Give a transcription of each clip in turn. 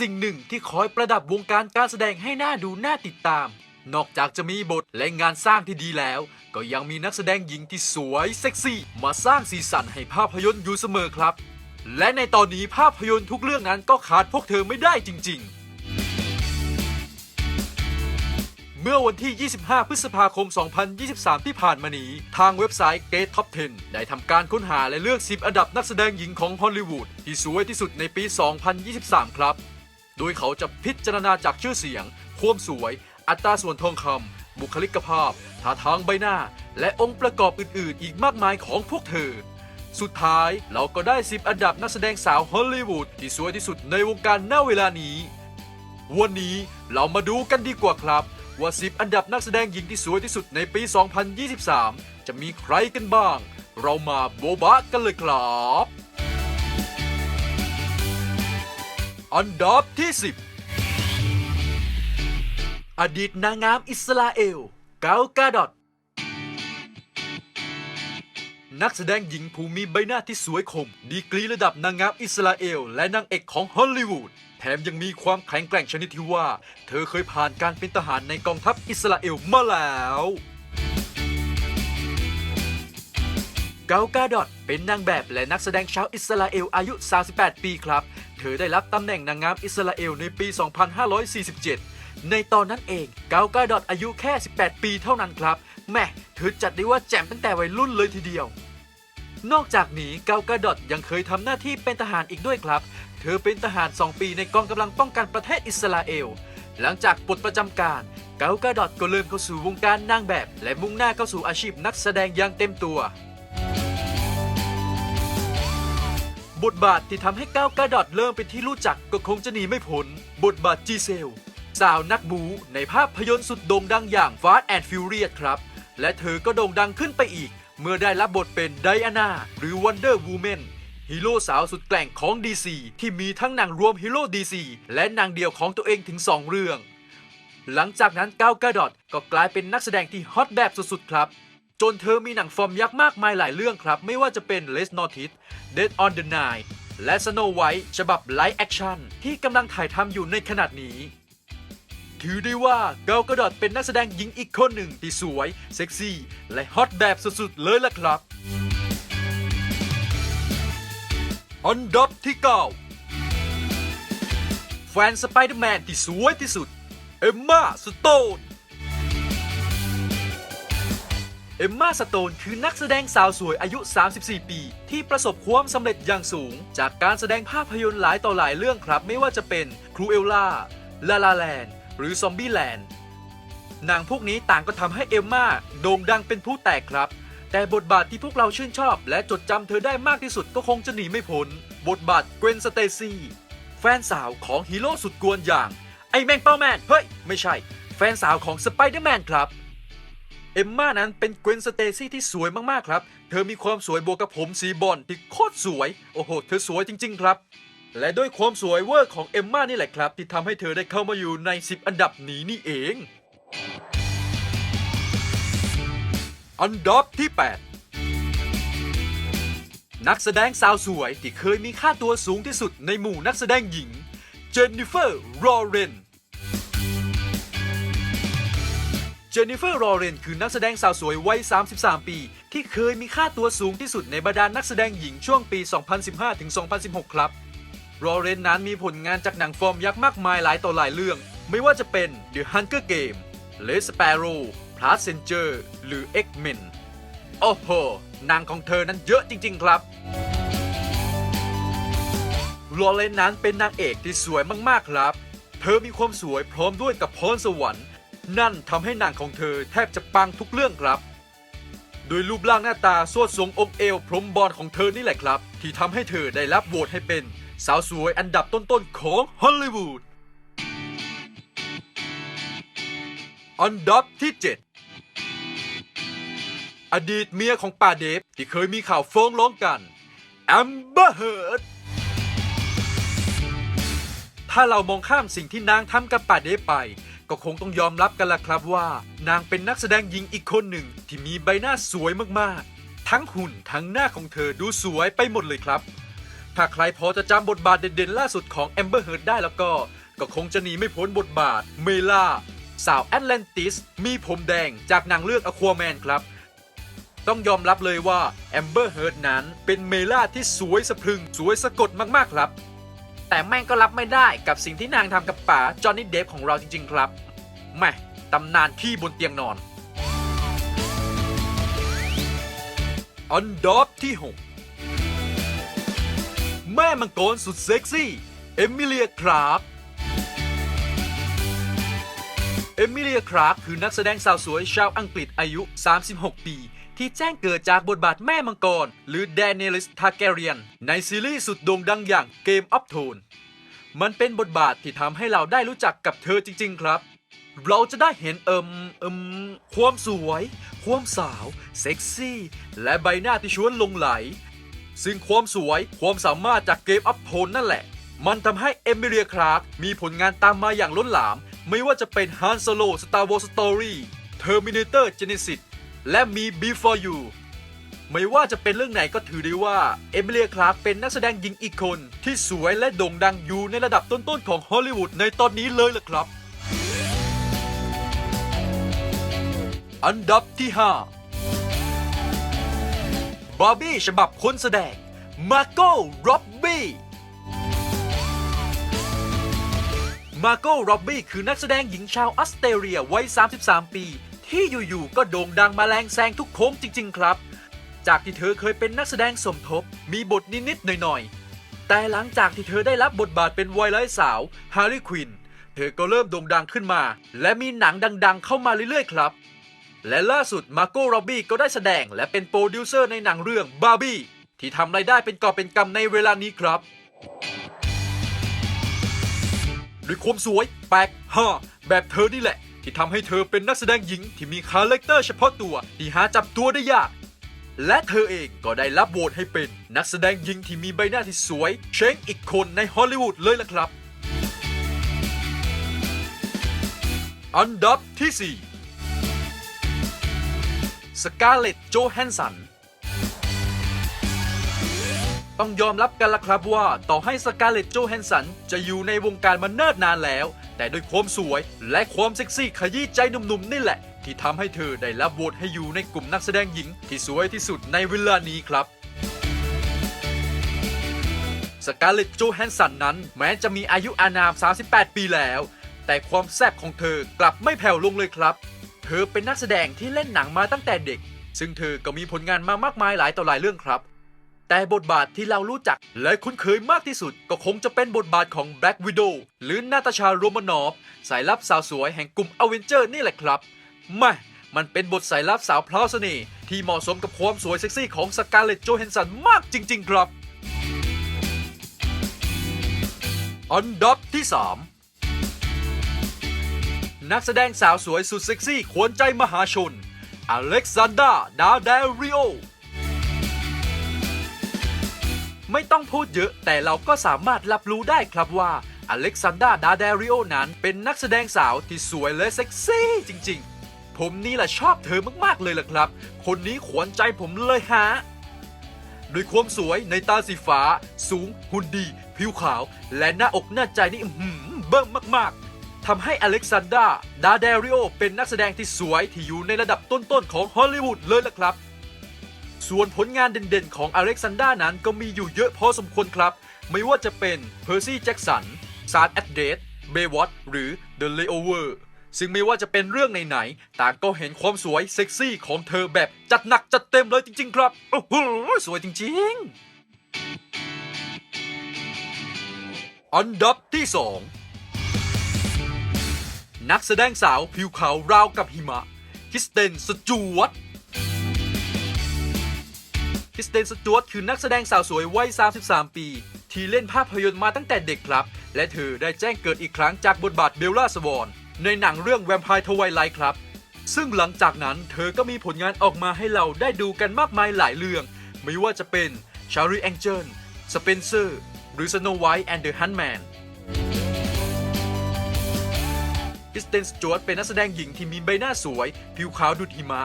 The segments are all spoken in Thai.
สิ่งหนึ่งที่คอยประดับวงการการแสดงให้หน่าดูน่าติดตาม นอกจากจะมีบทและงานสร้างที่ดีแล้ว ก็ยังมีนักแสดงหญิงที่สวยเซ็กซี่ มาสร้างสีสันให้ภาพยนตร์อยู่เสมอครับ และในตอนนี้ภาพยนตร์ทุกเรื่องนั้นก็ขาดพวกเธอไม่ได้จริง ๆเมื่อวันที่ 25 พฤษภาคม 2023 ที่ผ่านมานี้ ทางเว็บไซต์ Gate Top 10 ได้ทำการค้นหาและเลือก 10 อันดับนักแสดงหญิงของฮอลลีวูดที่สวยที่สุดในปี 2023 ครับ โดยเขาจะพิจารณาจากชื่อเสียง ความสวย อัตราส่วนทองคำบุคลิกภาพท่าทางใบหน้า และองค์ประกอบอื่นๆ อีกมากมายของพวกเธอ สุดท้ายเราก็ได้ 10 อันดับนักแสดงสาวฮอลลีวูดที่สวยที่สุดในวงการณเวลานี้ วันนี้เรามาดูกันดีกว่าครับ ว่า 10 อันดับนักแสดงหญิงที่สวยที่สุดในปี 2023 จะมีใครกันบ้าง เรามาโบบะกันเลยครับ อันดับที่ 10 อดีตนางงามอิสราเอล เกาลกาดอตนักแสดงหญิงผู้มีใบหน้าที่สวยคม ดีกรีระดับนางงามอิสราเอล และนางเอกของฮอลลีวูด แถมยังมีความแข็งแกร่งชนิดที่ว่า เธอเคยผ่านการเป็นทหารในกองทัพอิสราเอลมาแล้ว เกากาดอตเป็นนางแบบและนักแสดงชาวอิสราเอลอายุ 38 ปีครับ เธอได้รับตำแหน่งนางงามอิสราเอลในปี 2547 ในตอนนั้นเองเกาลกาดอตอายุแค่ 18 ปีเท่านั้นครับแม่เธอจัดได้ว่าแจ่มตั้งแต่วัยรุ่นเลยทีเดียว นอกจากนี้เกาลกาดอตยังเคยทำหน้าที่เป็นทหารอีกด้วยครับ เธอเป็นทหาร 2 ปีในกองกำลังป้องกันประเทศอิสราเอล หลังจากปลดประจำการเกาลกาดอตก็เริ่มเข้าสู่วงการนางแบบ และมุ่งหน้าเข้าสู่อาชีพนักแสดงอย่างเต็มตัว บทบาทที่ทำให้ก้าวกระดอดเริ่มเป็นที่รู้จักก็คงจะหนีไม่พ้นบทบาทจีเซล สาวนักบูในภาพยนตร์สุดโด่งดังอย่าง Fast and Furious ครับ และเธอก็โด่งดังขึ้นไปอีก เมื่อได้รับบทเป็นไดอาน่าหรือ Wonder Woman ฮีโร่สาวสุดแกร่งของ DC ที่มีทั้งหนังรวมฮีโร่ DC และนังเดี่ยวของตัวเองถึง 2 เรื่อง หลังจากนั้นก้าวกระดอดก็กลายเป็นนักแสดงที่ฮอตแบบสุดๆครับ จนเธอมีหนังฟอร์มยักษ์มากมายหลายเรื่องครับ ไม่ว่าจะเป็น Les Notice Dead on the Nile และ Snow White ฉบับไลฟ์แอคชั่นที่กำลังถ่ายทำอยู่ในขนาดนี้ ถือได้ว่าเกาลกระดอดเป็นนักแสดงหญิงอีกคนหนึ่งที่สวย เซ็กซี่ และฮอตแบบสุดๆ เลยล่ะครับ อันดับที่ 9 แฟนสไปเดอร์แมนที่สวยที่สุด เอมมาสโตน เอมมาสโตนคือนักแสดงสาวสวยอายุ 34 ปี ที่ประสบความสำเร็จอย่างสูง จากการแสดงภาพยนตร์หลายต่อหลายเรื่องครับ ไม่ว่าจะเป็นครูเอลล่าลาลาแลนด์หรือซอมบี้แลนด์หนังพวกนี้ต่างก็ทำให้เอมมาโด่งดังเป็นผู้แตกครับ แต่บทบาทที่พวกเราชื่นชอบ และจดจำเธอได้มากที่สุดก็คงจะหนีไม่พ้นบทบาทเกรนสเตซี่แฟนสาวของฮีโร่สุดกวนอย่าง ไอแมงเป้าแมนเฮ้ยไม่ใช่ แฟนสาวของสไปเดอร์แมนครับ เอมม่านั้นเป็นเกวนสเตซี่ที่สวยมากๆครับ เธอมีความสวยบวกกับผมสีบอลที่โคตรสวย โอ้โห เธอสวยจริง ๆ ครับ และด้วยความสวยเวอร์ของเอมม่านี่แหละครับ ที่ทำให้เธอได้เข้ามาอยู่ใน 10 อันดับนี้นี่เอง อันดับที่ 8 นักแสดงสาวสวยที่เคยมีค่าตัวสูงที่สุดในหมู่นักแสดงหญิง เจนนิเฟอร์ รอเรน เจนนิเฟอร์รอเรนคือนักแสดงสาวสวยวัย 33 ปี ที่เคยมีค่าตัวสูงที่สุดในบรรดานักแสดงหญิงช่วงปี 2015-2016 ครับ รอเรนนั้นมีผลงานจากหนังฟอร์มยักษ์มากมายหลายต่อหลายเรื่อง ไม่ว่าจะเป็น The Hunger Game Les Sparrow Plus Ranger หรือ X-Men โอ้โหนังของเธอนั้นเยอะจริง ๆ ครับลอเรนนั้นเป็นนางเอกที่สวยมากๆครับ เธอมีความสวยพร้อมด้วยกับพรสวรรค์ นั่นทำให้หนังของเธอแทบจะปังทุกเรื่องครับ โดยรูปร่างหน้าตาสวดทรงองค์เอวพรหมบอลของเธอนี่แหละครับ ที่ทำให้เธอได้รับโหวตให้เป็นสาวสวยอันดับต้นๆของฮอลลีวูดอันดับที่ 7 อดีตเมียของป่าเดฟที่เคยมีข่าวฟ้องร้องกันแอมเบอร์เฮิร์ดถ้าเรามองข้ามสิ่งที่นางทำกับป่าเดฟไป ก็คงต้องยอมรับกันละครับว่า นางเป็นนักแสดงหญิงอีกคนหนึ่งที่มีใบหน้าสวยมากๆ ทั้งหุ่นทั้งหน้าของเธอดูสวยไปหมดเลยครับ ถ้าใครพอจะจำบทบาทเด่นๆ ล่าสุดของแอมเบอร์เฮิร์ดได้แล้วก็ ก็คงจะหนีไม่พ้นบทบาทเมล่าสาวแอตแลนติส มีผมแดงจากหนังเรื่องอควาแมนครับ ต้องยอมรับเลยว่าแอมเบอร์เฮิร์ดนั้นเป็นเมล่าที่สวยสะพรึงสวยสะกดมากๆครับ แต่แม่งก็รับไม่ได้กับสิ่งที่นางทำกับป๋าจอห์นนี่เดฟของเราจริง ๆ ครับแม่ตำนานขี้บนเตียงนอน อันดับที่ 6 แม่มังกรสุดเซ็กซี่ เอมิเลียคลาร์กเอมิเลียคลาร์กคือนักแสดงสาวสวยชาวอังกฤษอายุ 36 ปี ที่แจ้งเกิดจากบทบาทแม่มังกร หรือแดเนลิสทาแกเรียน ในซีรีส์สุดโด่งดังอย่างเกมออฟโทนมันเป็นบทบาทที่ทำให้เราได้รู้จักกับเธอจริง ๆ ครับ เราจะได้เห็นเอิมเอิมความสวย ความสาว เซ็กซี่ และใบหน้าที่ชวนหลงไหล ซึ่งความสวยความสามารถจากเกมอัพโทนนั่นแหละ มันทำให้เอมิเลียคลาร์กมีผลงานตามมาอย่างล้นหลาม ไม่ว่าจะเป็น Han Solo Star Wars Story Terminator Genesis และมี Before You ไม่ว่าจะเป็นเรื่องไหนก็ถือได้ว่า เอมิเลียคลาร์กเป็นนักแสดงหญิงอีกคน ที่สวยและโด่งดังอยู่ในระดับต้นๆของฮอลลีวูดในตอนนี้เลยล่ะครับ อันดับที่ 5 บาร์บี้ฉบับคนแสดง มาโก้ร็อบบี้มาโก้ร็อบบี้คือนักแสดงหญิงชาวออสเตรเลียวัย 33 ปี ที่อยู่ๆก็โด่งดังมาแรงแซงทุกโค้งจริง ๆ ครับ จากที่เธอเคยเป็นนักแสดงสมทบ มีบทนิดๆหน่อยๆ แต่หลังจากที่เธอได้รับบทบาทเป็นไวไลท์สาวฮาร์รีควินเธอก็เริ่มโด่งดังขึ้นมา และมีหนังดังๆ เข้ามาเรื่อยๆ ครับ และล่าสุดมาโก้โรบบี้ก็ได้แสดงและเป็นโปรดิวเซอร์ในหนังเรื่องบาร์บี้ที่ทำรายได้เป็นกอบเป็นกำในเวลานี้ครับด้วยความสวยแปลกฮ่าแบบเธอนี่แหละ ที่ทำให้เธอเป็นนักแสดงหญิงที่มีคาแรคเตอร์เฉพาะตัวที่หาจับตัวได้ยาก และเธอเองก็ได้รับโหวตให้เป็นนักแสดงหญิงที่มีใบหน้าที่สวยเช้งอีกคนในฮอลลีวูดเลยล่ะครับ อันดับที่ 4 สกาเลตโจแฮนสัน ต้องยอมรับกันละครับว่า ต่อให้สกาเลตโจแฮนสันจะอยู่ในวงการมาเนิ่นนานแล้ว แต่ด้วยความสวยและความเซ็กซี่ขยี้ใจหนุ่มๆนี่แหละ ที่ทำให้เธอได้รับโหวตให้อยู่ในกลุ่มนักแสดงหญิง ที่สวยที่สุดในเวลานี้ครับสกาเลตโจแฮนสันนั้น แม้จะมีอายุอานาม 38 ปีแล้ว แต่ความแซ่บของเธอกลับไม่แผ่วลงเลยครับ เธอเป็นนักแสดงที่เล่นหนังมาตั้งแต่เด็ก ซึ่งเธอก็มีผลงานมามากมายหลายต่อหลายเรื่องครับ แต่บทบาทที่เรารู้จักและคุ้นเคยมากที่สุด ก็คงจะเป็นบทบาทของ Black Widow หรือนาตาชาโรมานอฟสายลับสาวสวยแห่งกลุ่มอเวนเจอร์นี่แหละครับม่มันเป็นบทสายลับสาวพลาวเสน่ห์ที่เหมาะสมกับความสวยเซ็กซี่ของสกาเลตโจแฮนสันมากจริง ๆ ครับ อันดับที่ 3 นักแสดงสาวสวยสุดเซ็กซี่ขวนใจมหาชน อเล็กซานดราดาเดริโอ ไม่ต้องพูดเยอะแต่เราก็สามารถรับรู้ได้ครับว่าอเล็กซานดราดาเดริโอนั้นเป็นนักแสดงสาวที่สวยและเซ็กซี่จริง ๆ ผมนี่แหละชอบเธอมากๆเลยล่ะครับ คนนี้ขวนใจผมเลยฮะด้วยความสวยในตาสีฟ้า สูง หุ่นดี ผิวขาว และหน้าอกหน้าใจนี่หือเบิ่มมาก ๆทำให้อเล็กซานดราดาเดริโอเป็นนักแสดงที่สวยที่อยู่ในระดับต้นๆของฮอลลีวูดเลยล่ะครับ ส่วนผลงานเด่นๆ ของอเล็กซานดานั้นก็มีอยู่เยอะพอสมควรครับ ไม่ว่าจะเป็นเพอร์ซี่แจ็กสันซาร์แอดเดตเบวอตหรือ The Layover ซึ่งไม่ว่าจะเป็นเรื่องไหนๆต่างก็เห็นความสวยเซ็กซี่ของเธอแบบจัดหนักจัดเต็มเลยจริง ๆ ครับ โอ้โห สวยจริง ๆ อันดับที่ 2 นักแสดงสาวผิวขาวราวกับหิมะคิสเตนสจวต คริสเตนสจวตคือนักแสดงสาวสวยวัย 33 ปี ที่เล่นภาพยนตร์มาตั้งแต่เด็กครับ และเธอได้แจ้งเกิดอีกครั้งจากบทบาทเบลล่าสวอนในหนังเรื่องแวมไพร์ทวายไลท์ครับ ซึ่งหลังจากนั้นเธอก็มีผลงานออกมาให้เราได้ดูกันมากมายหลายเรื่อง ไม่ว่าจะเป็นชารีแองเจิลสเปนเซอร์หรือ Snow White and the Huntsman คริสเตนสจวตเป็นนักแสดงหญิงที่มีใบหน้าสวย ผิวขาวดุดหิมะ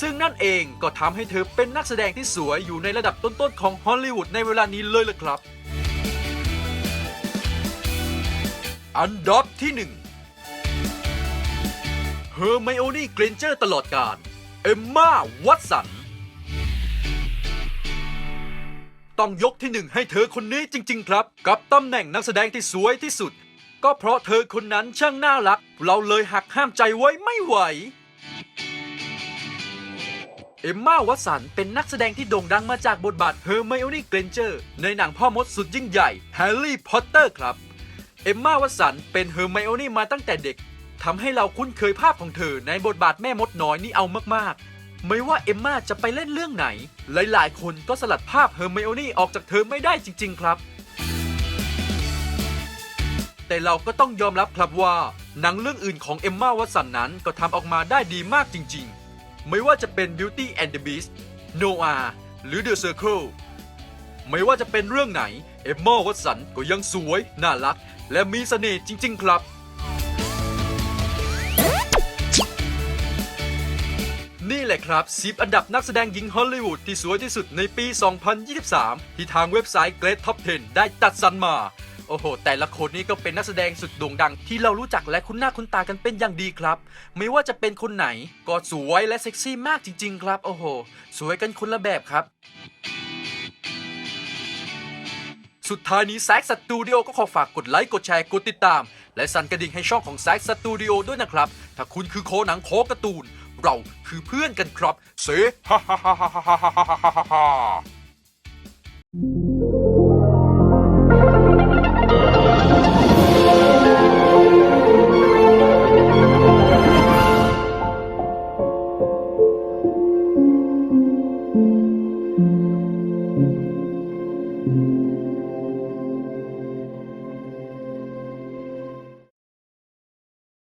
ซึ่งนั่นเองก็ทำให้เธอเป็นนักแสดงที่สวยอยู่ในระดับต้นๆของฮอลลีวูดในเวลานี้เลยล่ะครับ อันดับที่หนึ่งเฮอร์ไมโอนี่เกรนเจอร์ตลอดกาลเอมมาวัตสัน ต้องยกที่หนึ่งให้เธอคนนี้จริง ๆ ครับ กับตำแหน่งนักแสดงที่สวยที่สุด ก็เพราะเธอคนนั้นช่างน่ารัก เราเลยหักห้ามใจไว้ไม่ไหว เอมมาวัตสันเป็นนักแสดงที่โด่งดังมาจากบทบาทเฮอร์ไมโอนี่เกรนเจอร์ในหนังพ่อมดสุดยิ่งใหญ่แฮร์รี่พอตเตอร์ครับ เอมมาวัตสันเป็นเฮอร์ไมโอนี่มาตั้งแต่เด็กทำให้เราคุ้นเคยภาพของเธอในบทบาทแม่มดน้อยนี่เอามากๆ ไม่ว่าเอมมาจะไปเล่นเรื่องไหน หลายๆ คนก็สลัดภาพเฮอร์ไมโอนี่ออกจากเธอไม่ได้จริง ๆ ครับ แต่เราก็ต้องยอมรับครับว่าหนังเรื่องอื่นของเอมมาวัตสันนั้นก็ทำออกมาได้ดีมากจริง ๆ ไม่ว่าจะเป็น Beauty and the Beast Noah หรือ The Circle ไม่ว่าจะเป็นเรื่องไหน เอมมาวัตสันก็ยังสวย น่ารัก และมีเสน่ห์จริง ๆ ครับ นี่แหละครับ10อันดับนักแสดงหญิงฮอลลีวูดที่สวยที่สุดในปี 2023 ที่ทางเว็บไซต์ Great Top 10 ได้จัดสรรมา โอ้โห แต่ละคนนี้ก็เป็นนักแสดงสุดโด่งดัง ที่เรารู้จักและคุ้นหน้าคุ้นตากันเป็นอย่างดีครับ ไม่ว่าจะเป็นคนไหน ก็สวยและเซ็กซี่มากจริง ๆ ครับ โอ้โห สวยกันคนละแบบครับสุดท้ายนี้แซกสตูดิโอก็ขอฝากกดไลค์ กดแชร์ กดติดตาม และสั่นกระดิ่งให้ช่องของแซกสตูดิโอด้วยนะครับ ถ้าคุณคือโคหนังโคการ์ตูน เราคือเพื่อนกันครับเซฮ่าฮ่าฮ่าฮ่าฮ่าฮ่า